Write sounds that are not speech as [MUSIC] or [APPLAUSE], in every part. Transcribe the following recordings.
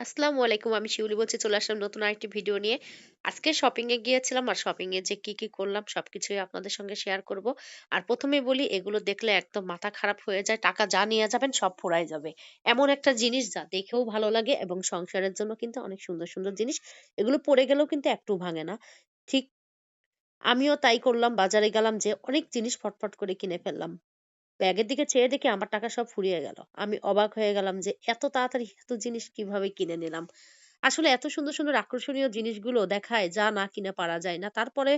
আসসালামু আলাইকুম। আমি শিউলি বলছি চলে আসলাম নতুন আরেকটি ভিডিও নিয়ে। আজকে শপিং এ গিয়েছিলাম আর শপিং এ যে কি, কি করলাম সবকিছুই আপনাদের সঙ্গে শেয়ার করব। আর ১ম এই বলি এগুলো দেখলে একদম মাথা খারাপ হয়ে যায়। টাকা যা নিয়ে যাবেন সব ফুরায় যাবে। এমন একটা জিনিস যা দেখেও ভালো লাগে এবং সংসারের জন্য কিন্তু অনেক সুন্দর, সুন্দর জিনিস। এগুলো পড়ে গেলেও কিন্তু একটু ভাঙে না। ঠিক আমিও তাই করলাম। বাজারে গেলাম যে অনেক জিনিস ফটফট করে কিনে ফেললাম। ব্যাগের দিকে চেয়ে দেখি আমার টাকা সব ফুরিয়ে গেল। আমি অবাক হয়ে গেলাম যে এত তাড়াতাড়ি এত জিনিস কীভাবে কিনে নিলাম। আসলে এত সুন্দর, সুন্দর আকর্ষণীয় জিনিসগুলো দেখায় যা না কিনে পারা যায় না। তারপরে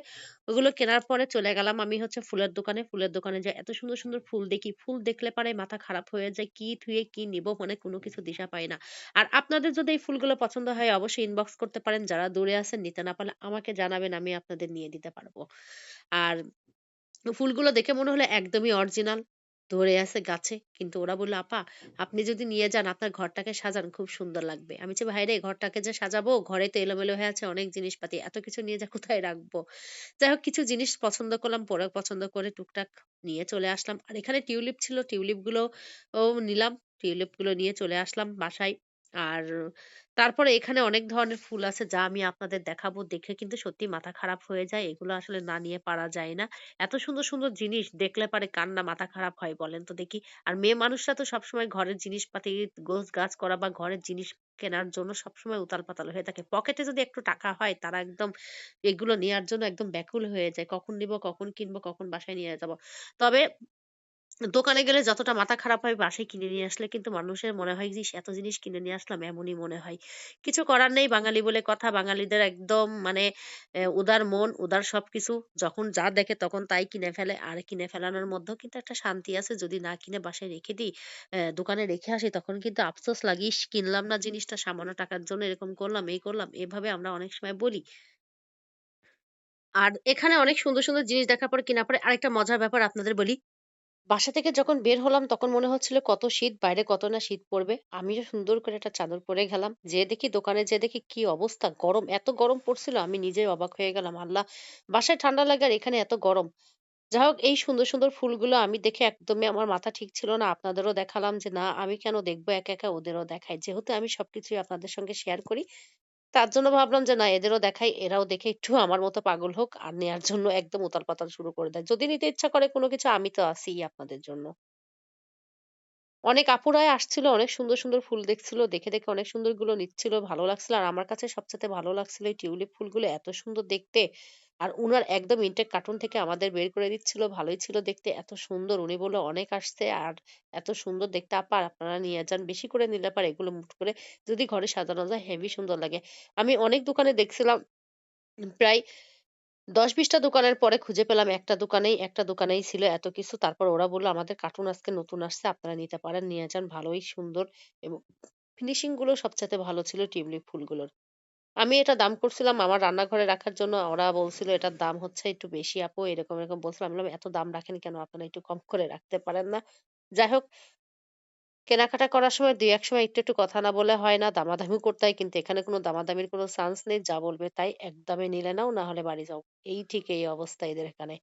ওগুলো কেনার পরে চলে গেলাম আমি হচ্ছে ফুলের দোকানে। ফুলের দোকানে যেয়ে এত সুন্দর, সুন্দর ফুল দেখি। ফুল দেখলে পারে মাথা খারাপ হয়ে যায়। কি থুয়ে কি নিবো মানে কোনো কিছু দিশা পাই না। আর আপনাদের যদি এই ফুলগুলো পছন্দ হয় অবশ্যই ইনবক্স করতে পারেন। যারা দূরে আছেন নিতে না পারলে আমাকে জানাবেন আমি আপনাদের নিয়ে দিতে পারব আর ফুলগুলো দেখে মনে হলো একদমই অরিজিনাল। ধরে আছে গাছে। কিন্তু ওরা বলল "আপা আপনি যদি নিয়ে যান আপনার ঘরটাকে সাজান খুব সুন্দর লাগবে।" আমি বলছি, "ভাইরে ঘরটাকে যে সাজাবো ঘরে তো এলোমেলো হয়ে আছে অনেক জিনিসপাতি। এত কিছু নিয়ে যা কোথায় রাখব?" যাই হোক কিছু জিনিস পছন্দ করলাম। পরে পছন্দ করে টুকটাক নিয়ে চলে আসলাম। আর এখানে টিউলিপ ছিল। টিউলিপগুলো ও নিলাম। টিউলিপগুলো নিয়ে চলে আসলাম বাসায়। আর তারপরে এখানে অনেক ধরনের ফুল আছে যা আমি আপনাদের দেখাবো। দেখে কিন্তু সত্যিই মাথা খারাপ হয়ে যায়। এগুলো আসলে না নিয়ে পারা যায় না। এত সুন্দর, সুন্দর জিনিস দেখলে পারে কার না মাথা খারাপ হয় বলেন তো দেখি? আর মেয়ে মানুষরা তো সবসময় ঘরের জিনিসপাতি গোছ-গাছ করা বা ঘরের জিনিস কেনার জন্য সবসময় উতাল-পাতাল হয়ে থাকে। পকেটে যদি একটু টাকা হয় তারা একদম এগুলো নেয়ার জন্য একদম ব্যাকুল হয়ে যায়। কখন নিবো, কখন কিনবো, কখন বাসায় নিয়ে যাব। তবে দোকানে গেলে যতটা মাথা খারাপ হয় বাসায় কিনে নিয়ে আসলে কিন্তু মানুষের মনে হয় যে, এত জিনিস কিনে নিয়ে আসলাম" এমনই মনে হয়। কিছু করার নেই বাঙালি বলে কথা। বাঙালিদের একদম মানে উদার মন, উদার সবকিছু। যখন যা দেখে তখন তাই কিনে ফেলে। আর কিনে ফেলানোর মধ্যেও কিন্তু একটা শান্তি আছে। যদি না কিনে বাসায় রেখে দিই, দোকানে রেখে আসি তখন কিন্তু আফসোস লাগে, "ইস! কিনলাম না জিনিসটা সামান্য টাকার জন্য এরকম করলাম, এই করলাম।" এভাবে আমরা অনেক সময় বলি। আর এখানে অনেক সুন্দর, সুন্দর জিনিস দেখার পরে কেনার পরে আরেকটা মজার ব্যাপার আপনাদের বলি। বাসা থেকে যখন বের হলাম তখন মনে হচ্ছিল কত শীত, বাইরে কত না শীত পড়বে। আমিও সুন্দর করে একটা চাদর পরে গেলাম। যেয়ে দেখি দোকানে যেয়ে দেখি কি অবস্থা গরম, এত গরম পড়ছিল আমি নিজেই অবাক হয়ে গেলাম। আল্লাহ! বাসায় ঠান্ডা লাগে আর এখানে এত গরম। যাই হোক এই সুন্দর, সুন্দর ফুলগুলো আমি দেখে একদমই আমার মাথা ঠিক ছিল না। আপনাদেরও দেখালাম যে না আমি কেন দেখব একা, একা ওদেরও দেখাই। যেহেতু আমি সবকিছুই আপনাদের সঙ্গে শেয়ার করি। তার জন্য ভাবলাম যে, না, এদেরও দেখাই। এরাও দেখে একটু আমার মতো পাগল হোক আর নেয়ার জন্য একদম উতাল-পাতাল শুরু করে দেয়। যদি নিতে ইচ্ছা করে কোনো কিছু, আমি তো আছিই আপনাদের জন্য। অনেক আপুরাই আসছিল, অনেক সুন্দর, সুন্দর ফুল দেখছিল। দেখে, দেখে অনেক সুন্দরগুলো নিচ্ছিল, ভালো লাগছিল। আর আমার কাছে সবচাইতে ভালো লাগছিল এই টিউলিপ ফুলগুলো এত সুন্দর দেখতে। আর উনার একদম ইনটেক কার্টুন থেকে আমাদের বের করে দিচ্ছিল। ভালোই ছিল দেখতে। এত সুন্দর উনি বলল, "অনেক আসছে আর এত সুন্দর দেখতে আপা আপনারা নিয়ে যান। বেশি করে নিলে পারে এগুলো মুঠ করে যদি ঘরে সাজানো যায় হেভি সুন্দর লাগে।" আমি অনেক দোকানে দেখছিলাম প্রায় ১০-২০ টা দোকানের পরে খুঁজে পেলাম একটা দোকানেই, একটা দোকানেই ছিল এত কিছু। তারপর ওরা বলল, "আমাদের কার্টুন আজকে নতুন আসছে। আপনারা নিতে পারেন, নিয়ে যান। ভালোই সুন্দর" এবং ফিনিশিংগুলো সবচাইতে ভালো ছিল টিউলিপ ফুলগুলোর। আমি এটা দাম করছিলাম আমার রান্নাঘরে রাখার জন্য। ওরা বলছিল, "এটার দাম হচ্ছে একটু বেশি আপু।" এরকম, এরকম বলছিল। আমি বললাম, "এত দাম রাখেন কেন? আপনারা একটু কম করে রাখতে পারেন না?" যাই হোক কেনাকাটা করার সময় ২-১ সময় একটু, একটু কথা না বলে হয় না। দামাদামি করতে হয়। কিন্তু এখানে কোন দামাদামির কোন চান্স নেই। যা বলবে তাই। একদমে নিলে নাও, না হলে বাড়ি যাও। এই ঠিক এই অবস্থা এদের এখানে।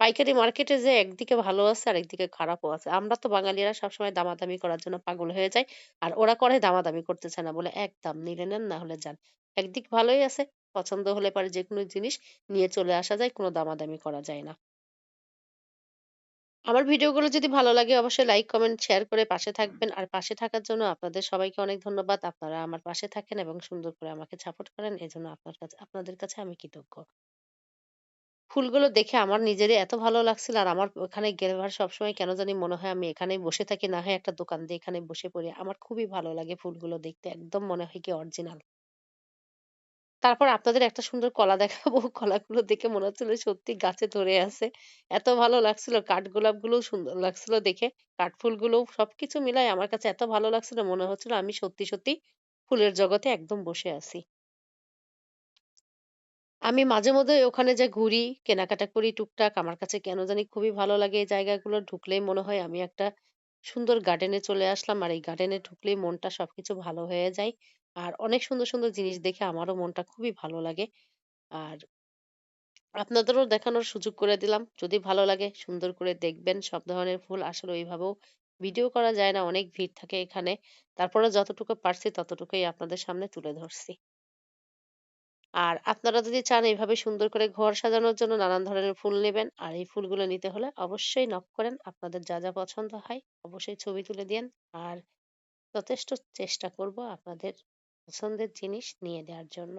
পাইকারি মার্কেটে যে একদিকে ভালো আছে আর একদিকে খারাপও আছে। আমরা তো বাঙালিরা সবসময় দামাদামি করার জন্য পাগল হয়ে যাই। আর ওরা করে দামাদামি করতে চায় না। বলে, "একদম নিলে নেন না হলে যান।" একদিক ভালোই আছে। পছন্দ হলে পারে যেকোনো জিনিস নিয়ে চলে আসা যায়। কোনো দামাদামি করা যায় না। আমার ভিডিওগুলো যদি ভালো লাগে অবশ্যই লাইক, কমেন্ট, শেয়ার করে পাশে থাকবেন। আর পাশে থাকার জন্য আপনাদের সবাইকে অনেক ধন্যবাদ। আপনারা আমার পাশে থাকেন এবং সুন্দর করে আমাকে সাপোর্ট করেন। এজন্য আপনার কাছে আপনাদের কাছে আমি কৃতজ্ঞ। ফুলগুলো দেখে আমার নিজেরই এত ভালো লাগছিল আর আমার ওখানে গেলে সবসময় কেন জানি মনে হয় আমি এখানেই বসে থাকি, না হয় একটা দোকান দিয়ে এখানে বসে পড়ি। আমার খুবই ভালো লাগে ফুলগুলো দেখতে। একদম মনে হয় কি অরিজিনাল। তারপর আপনাদের একটা সুন্দর কলা দেখাবো। [LAUGHS] কলাগুলো দেখে মনে হচ্ছিল সত্যি গাছে ধরে আছে। এত ভালো লাগছিল। কাঠগোলাপগুলোও সুন্দর লাগছিল দেখে। কাঠ কাঠফুলগুলোও সবকিছু মিলায় আমার কাছে এত ভালো লাগছিল মনে হচ্ছিল আমি সত্যি, সত্যি ফুলের জগতে একদম বসে আছি। আমি মাঝে মধ্যে ওখানে যাই ঘুরি, কেনাকাটা করি টুকটাক। আমার কাছে কেন জানি খুবই ভালো লাগে এই জায়গাগুলো। ঢুকলেই মনে হয় আমি একটা সুন্দর গার্ডেনে চলে আসলাম। আর এই গার্ডেনে ঢুকলেই মনটা সবকিছু ভালো হয়ে যায়। আর অনেক সুন্দর, সুন্দর জিনিস দেখে আমারও মনটা খুবই ভালো লাগে। আর আপনাদেরও দেখানোর সুযোগ করে দিলাম। যদি ভালো লাগে সুন্দর করে দেখবেন। সব ধরনের ফুল আসলে ওইভাবেও ভিডিও করা যায় না, অনেক ভিড় থাকে এখানে। তারপরে যতটুকু পারছি ততটুকুই আপনাদের সামনে তুলে ধরছি। আর আপনারা যদি চান এভাবে সুন্দর করে ঘর সাজানোর জন্য নানান ধরনের ফুল নেবেন আর এই ফুলগুলো নিতে হলে অবশ্যই নক করেন। আপনাদের যা, যা পছন্দ হয় অবশ্যই ছবি তুলে দিয়েন। আর যথেষ্ট চেষ্টা করব আপনাদের পছন্দের জিনিস নিয়ে দেওয়ার জন্য।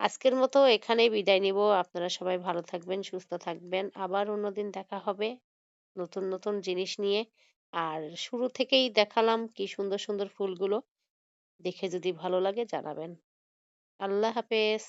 আজকের মতো এখানেই বিদায় নিব। আপনারা সবাই ভালো থাকবেন, সুস্থ থাকবেন। আবার অন্যদিন দেখা হবে নতুন, নতুন জিনিস নিয়ে। আর শুরু থেকেই দেখালাম কি সুন্দর, সুন্দর ফুলগুলো। দেখে যদি ভালো লাগে জানাবেন। আল্লাহ হাফেজ।